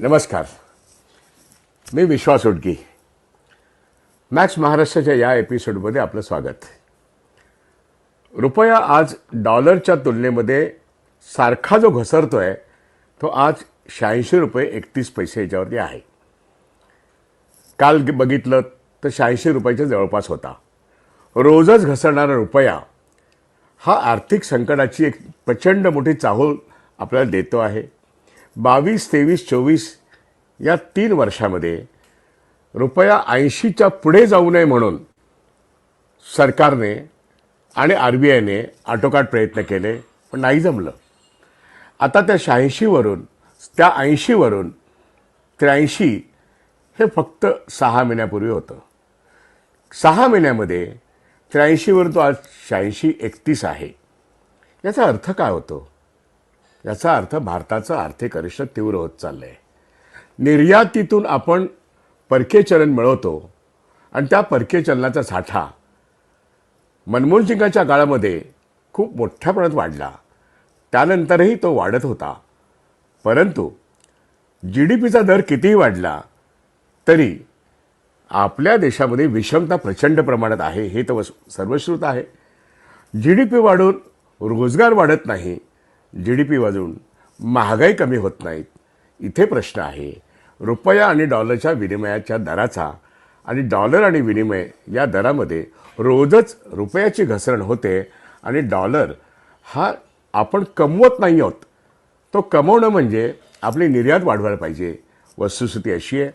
नमस्कार. मी विश्वास उडकी. मॅक्स महाराष्ट्राच्या या एपिसोडमध्ये आपलं स्वागत. रुपया आज डॉलरच्या तुलनेमध्ये सारखा जो घसरतो आहे तो आज शहाऐंशी रुपये एकतीस पैसे याच्यावरती आहे. काल बघितलं तर शहाऐंशी रुपयाच्या जवळपास होता. रोजच घसरणारा रुपया हा आर्थिक संकटाची एक प्रचंड मोठी चाहूल आपल्याला देतो आहे. बावीस तेवीस चोवीस या तीन वर्षामध्ये रुपया ऐंशीच्या पुढे जाऊ नये म्हणून सरकारने आणि आर बी आयने आटोकाट प्रयत्न केले पण नाही जमलं. आता त्या शहाऐंशीवरून त्या ऐंशीवरून त्र्याऐंशी हे फक्त सहा महिन्यापूर्वी होतं. सहा महिन्यामध्ये त्र्याऐंशीवर तो आज शहाऐंशी एकतीस आहे. याचा अर्थ काय होतो? याचा अर्थ भारताचं आर्थिक अरिष्ट तीव्र होत चाललं आहे निर्यातीतून आपण परकीय चलन मिळवतो आणि त्या परकीय चलनाचा साठा मनमोहन सिंगाच्या काळामध्ये खूप मोठ्या प्रमाणात वाढला. त्यानंतरही तो वाढत होता. परंतु जी डी पीचा दर कितीही वाढला तरी आपल्या देशामध्ये विषमता प्रचंड प्रमाणात आहे हे तर सर्वश्रुत आहे. जी डी पी वाढून रोजगार वाढत नाही जी डी पी वाजून महागाई कमी होत नाहीत. इथे प्रश्न आहे रुपया आणि डॉलरच्या विनिमयाच्या दराचा आणि डॉलर आणि विनिमय या दरामध्ये रोजच रुपयाची घसरण होते आणि डॉलर हा आपण कमवत नाही आहोत. तो कमवणं म्हणजे आपली निर्यात वाढवायला पाहिजे. वस्तुस्थिती अशी आहे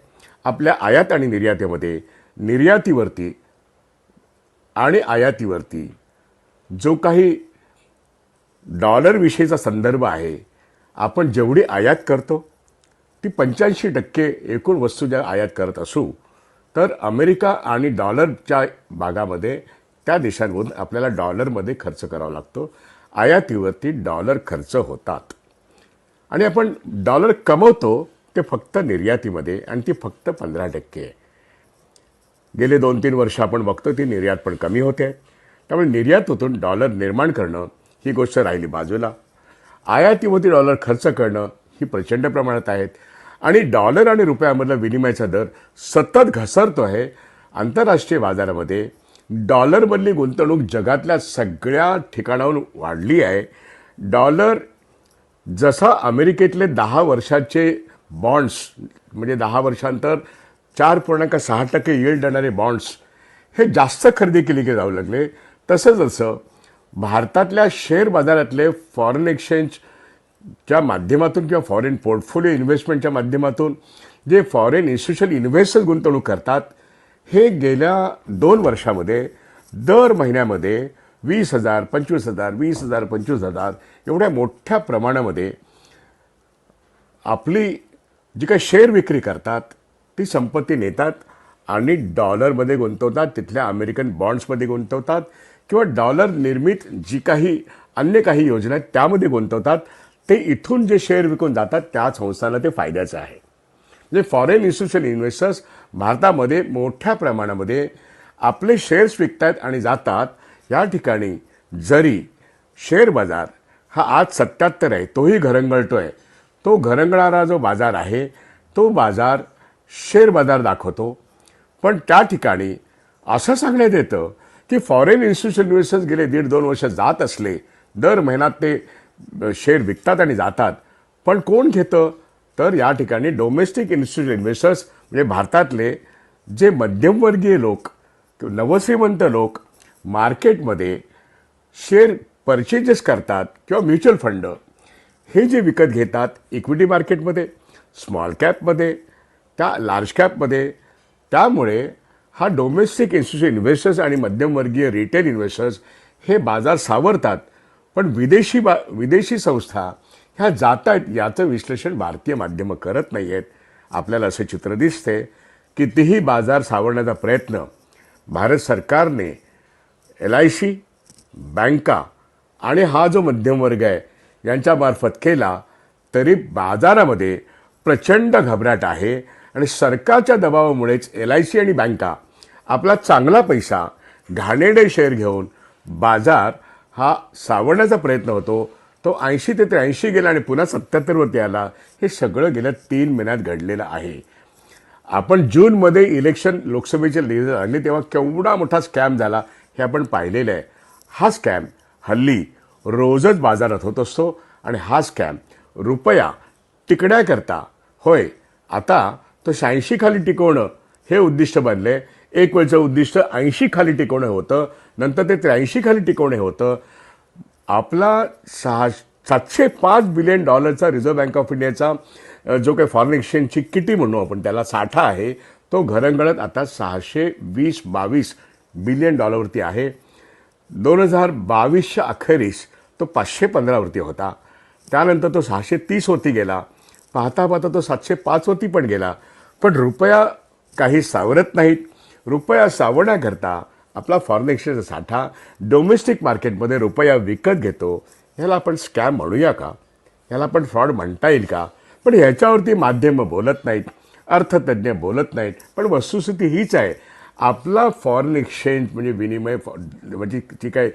आपल्या आयात आणि निर्यातीमध्ये निर्यातीवरती आणि आयातीवरती जो काही डॉलरविषयीचा संदर्भ आहे. आपण जेवढी आयात करतो ती पंच्याऐंशी टक्के एकूण वस्तू ज्या आयात करत असू तर अमेरिका आणि डॉलरच्या भागामध्ये त्या देशांमधून आपल्याला डॉलरमध्ये खर्च करावा लागतो. आयातीवरती डॉलर खर्च होतात. आणि आपण डॉलर कमवतो ते फक्त निर्यातीमध्ये आणि ती फक्त पंधरा टक्के. आहे गेले दोन तीन वर्ष आपण बघतो ती निर्यात पण कमी होते. त्यामुळे निर्यातीतून डॉलर निर्माण करणं ही गोष्ट राहिली बाजूला. आयातीमध्ये डॉलर खर्च करणं ही प्रचंड प्रमाणात आहेत. आणि डॉलर आणि रुपयामधला विनिमयाचा दर सतत घसरतो आहे. आंतरराष्ट्रीय बाजारामध्ये डॉलरमधली गुंतवणूक जगातल्या सगळ्या ठिकाणाहून वाढली आहे. डॉलर जसा अमेरिकेतले दहा वर्षाचे बॉन्ड्स म्हणजे दहा वर्षांतर चार पूर्णांक सहा टक्के येईल देणारे बॉन्ड्स हे जास्त खरेदी केली जाऊ लागले. तसं जसं भारतातल्या शेअर बाजारातले फॉरेन एक्सचेंजच्या माध्यमातून किंवा फॉरेन पोर्टफोलिओ इन्व्हेस्टमेंटच्या माध्यमातून जे फॉरेन इन्स्टिट्यूशनल इन्व्हेस्टर्स गुंतवणूक करतात हे गेल्या दोन वर्षामध्ये दर महिन्यामध्ये वीस हजार पंचवीस हजार वीस हजार पंचवीस हजार एवढ्या मोठ्या प्रमाणामध्ये आपली जी काही शेअर विक्री करतात ती संपत्ती नेतात आणि डॉलरमध्ये गुंतवतात तिथल्या अमेरिकन बॉन्ड्समध्ये गुंतवतात किंवा डॉलर निर्मित जी काही अन्य काही योजना आहेत त्यामध्ये गुंतवतात ते इथून जे शेअर विकून जातात त्या संस्थांना ते फायद्याचं आहे. म्हणजे फॉरेन इन्स्टिट्यूशन इन्व्हेस्टर्स भारतामध्ये मोठ्या प्रमाणामध्ये आपले शेअर्स विकतायत आणि जातात या ठिकाणी जरी शेअर बाजार हा आज सत्याहत्तर आहे तोही घरंगळतो आहे तो घरंगळणारा जो बाजार आहे तो बाजार शेअर बाजार दाखवतो. पण त्या ठिकाणी असं सांगण्यात येतं की फॉरेन इन्स्टिट्यूशन इन्व्हेस्टर्स गेले दीड दोन वर्ष जात असले दर महिन्यात ते शेअर विकतात आणि जातात. पण कोण घेतं? तर या ठिकाणी डोमेस्टिक इन्स्टिट्यूशन इन्व्हेस्टर्स म्हणजे भारतातले जे मध्यमवर्गीय लोक किंवा नवश्रीमंत लोक मार्केटमध्ये शेअर परचेजेस करतात किंवा म्युच्युअल फंड हे जे विकत घेतात इक्विटी मार्केटमध्ये स्मॉल कॅपमध्ये त्या लार्ज कॅपमध्ये त्यामुळे हा डोमेस्टिक इन्स्टिट्यूशन इन्व्हेस्टर्स आणि मध्यमवर्गीय रिटेल इन्व्हेस्टर्स हे बाजार सावरतात. पण विदेशी बा विदेशी संस्था ह्या जात आहेत याचं विश्लेषण भारतीय माध्यमं करत नाही आहेत आपल्याला असं चित्र दिसते कितीही बाजार सावरण्याचा प्रयत्न भारत सरकारने एल आय सी बँका आणि हा जो मध्यमवर्ग आहे यांच्यामार्फत केला तरी बाजारामध्ये प्रचंड घबराट आहे. आणि सरकारच्या दबावामुळेच एल आय सी आणि बँका आपला चांगला पैसा घाणेरडे शेअर घेऊन बाजार हा सावरण्याचा प्रयत्न होतो. तो ऐंशी ते त्र्याऐंशी गेला आणि पुन्हा सत्याहत्तरवरती आला. हे सगळं गेल्या तीन महिन्यात घडलेलं आहे. आपण जूनमध्ये इलेक्शन लोकसभेचे रिझल्ट आणले तेव्हा केवढा मोठा स्कॅम झाला हे आपण पाहिलेलं आहे. हा स्कॅम हल्ली रोजच बाजारात होत असतो आणि हा स्कॅम रुपया टिकण्याकरता होय आता तो शहाऐंशी खाली टिकवणं हे उद्दिष्ट बनले एक वेळचं उद्दिष्ट ऐंशी खाली टिकवणं होतं नंतर ते त्र्याऐंशी खाली टिकवणे होतं. आपला सहा सातशे पाच बिलियन डॉलरचा रिझर्व्ह बँक ऑफ इंडियाचा जो काही फॉरेन एक्सचेंजची किटी म्हणू आपण त्याला साठा आहे. तो घरंगळत आता सहाशे वीस बावीस बिलियन डॉलरवरती आहे. दोन हजार बावीसच्या अखेरीस तो पाचशे पंधरावरती होता. त्यानंतर तो सहाशे तीसवरती गेला. पाहता पाहता तो सातशे पाचवरती पण गेला. पण रुपया काही सावरत नाहीत. रुपया सावरण्याकरता आपला फॉरेन एक्सचेंजचा साठा डोमेस्टिक मार्केटमध्ये रुपया विकत घेतो ह्याला आपण स्कॅम म्हणूया का? ह्याला आपण फ्रॉड म्हणता येईल का? पण ह्याच्यावरती माध्यमं बोलत नाहीत अर्थतज्ज्ञ बोलत नाहीत पण वस्तुस्थिती हीच आहे. आपला फॉरेन एक्सचेंज म्हणजे विनिमय म्हणजे जी काय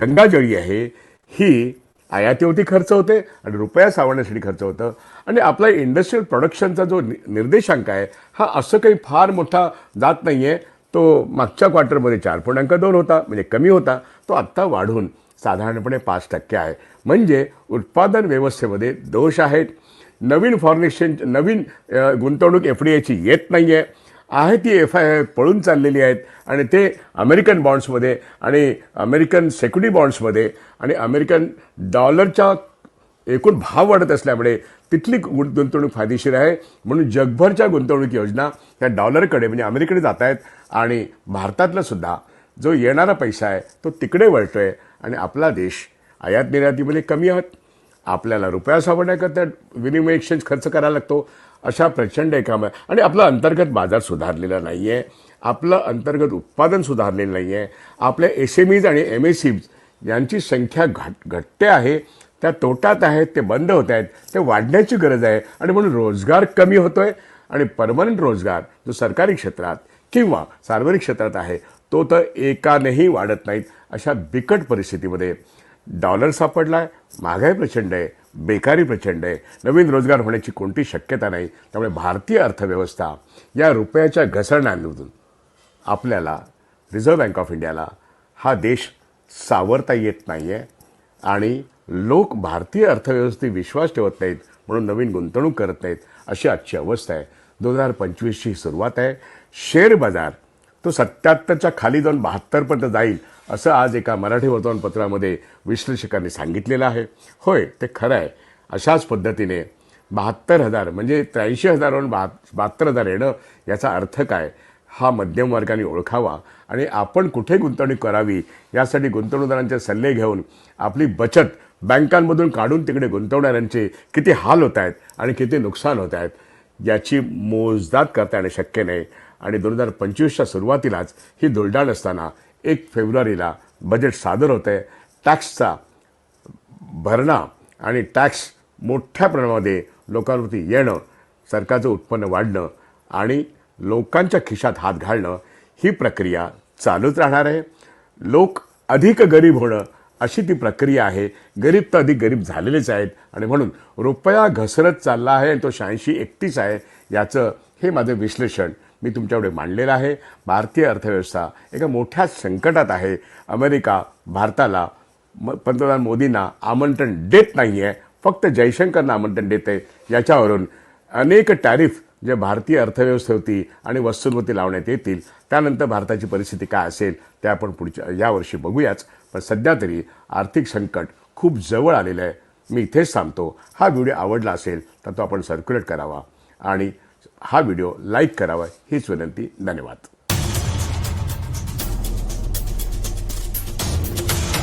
गंगाजळी आहे ही आयातीवरती खर्च होते आणि रुपया सावरण्यासाठी खर्च होतं. आणि आपला इंडस्ट्रियल प्रोडक्शनचा जो नि- निर्देशांक आहे हा असं काही फार मोठा जात नाही आहे तो मागच्या क्वार्टरमध्ये चार पूर्णांक दोन होता म्हणजे कमी होता. तो आत्ता वाढून साधारणपणे पाच टक्के आहे. म्हणजे उत्पादन व्यवस्थेमध्ये दोष आहेत. नवीन फॉरेन एक्सचेंज नवीन गुंतवणूक एफ डी आयची येत नाही आहे आहे ती एफ आय आय पळून चाललेली आहेत. आणि ते अमेरिकन बॉन्ड्समध्ये आणि अमेरिकन सेक्युरिटी बॉन्ड्समध्ये आणि अमेरिकन डॉलरच्या एकूण भाव वाढत असल्यामुळे तिथली गुंतवणूक फायदेशीर आहे. म्हणून जगभरच्या गुंतवणूक योजना त्या डॉलरकडे म्हणजे अमेरिकेकडे जात आहेत आणि भारतातला सुद्धा जो येणारा पैसा आहे तो तिकडे वळतो आहे आणि आपला देश आयात निर्यातीमध्ये कमी आहात. आपल्याला रुपया सावरण्याकरता विनिमय एक्सचेंज खर्च करायला लागतो. अशा प्रचंड एकाम आणि आपला अंतर्गत बाजार सुधारलेला नाही आहे आपलं अंतर्गत उत्पादन सुधारलेलं नाही आहे आपल्या एस एम ईज आणि एम एस सीज यांची संख्या घट घटते आहे. त्या तोट्यात आहेत ते बंद होत आहेत ते वाढण्याची गरज आहे. आणि म्हणून रोजगार कमी होतोय आणि परमनंट रोजगार जो सरकारी क्षेत्रात किंवा सार्वजनिक क्षेत्रात आहे तो तर एकानेही वाढत नाहीत अशा बिकट परिस्थितीमध्ये डॉलर सापडला आहे महागाई प्रचंड आहे. बेकारी प्रचंड आहे. नवीन रोजगार होण्याची कोणती शक्यता नाही. त्यामुळे भारतीय अर्थव्यवस्था या रुपयाच्या घसरण्यामधून आपल्याला रिझर्व्ह बँक ऑफ इंडियाला हा देश सावरता येत नाही आहे आणि लोक भारतीय अर्थव्यवस्थेत विश्वास ठेवत नाहीत म्हणून नवीन गुंतवणूक करत नाहीत अशी आजची अवस्था आहे. दोन हजार पंचवीसची सुरुवात आहे. शेअर बाजार तो सत्याहत्तरच्या खाली जाऊन बहात्तरपर्यंत जाईल असं आज एका मराठी वर्तमानपत्रामध्ये विश्लेषकांनी सांगितलेलं आहे. होय ते खरं आहे. अशाच पद्धतीने बहात्तर हजार म्हणजे त्र्याऐंशी हजारवरून बहा बहात्तर हजार येणं याचा अर्थ काय? हा मध्यम वर्गाने ओळखावा. आणि आपण कुठे गुंतवणूक करावी यासाठी गुंतवणूकदारांचे सल्ले घेऊन आपली बचत बँकांमधून काढून तिकडे गुंतवणाऱ्यांचे किती हाल होत आहेत आणि किती नुकसान होत आहेत याची मोजदाद करता येणं शक्य नाही. आणि दोन हजार पंचवीसच्या सुरुवातीलाच ही धुळडाण असताना एक फेब्रुवारीला बजेट सादर होतं आहे टॅक्सचा भरणा आणि टॅक्स मोठ्या प्रमाणामध्ये लोकांवरती येणं सरकारचं उत्पन्न वाढणं आणि लोकांच्या खिशात हात घालणं ही प्रक्रिया चालूच राहणार आहे. लोक अधिक गरीब होणं अशी ती प्रक्रिया आहे. गरीब तर अधिक गरीब झालेलेच आहेत आणि म्हणून रुपया घसरत चालला आहे आणि तो शहाऐंशी एकतीस आहे याचं हे माझं विश्लेषण मी तुमच्याकडे मांडलेलं आहे. भारतीय अर्थव्यवस्था एका मोठ्या संकटात आहे. अमेरिका भारताला म पंतप्रधान मोदींना आमंत्रण देत नाही आहे फक्त जयशंकरना आमंत्रण देत. आहे याच्यावरून अनेक टॅरिफ जे भारतीय अर्थव्यवस्थेवरती आणि वस्तूंवरती लावण्यात येतील त्यानंतर भारताची परिस्थिती काय असेल ते आपण पुढच्या यावर्षी बघूयाच. पण सध्या तरी आर्थिक संकट खूप जवळ आलेलं आहे. मी इथेच थांबतो. हा व्हिडिओ आवडला असेल तर तो आपण सर्क्युलेट करावा. आणि हा व्हिडिओ लाईक करावा हीच विनंती. धन्यवाद.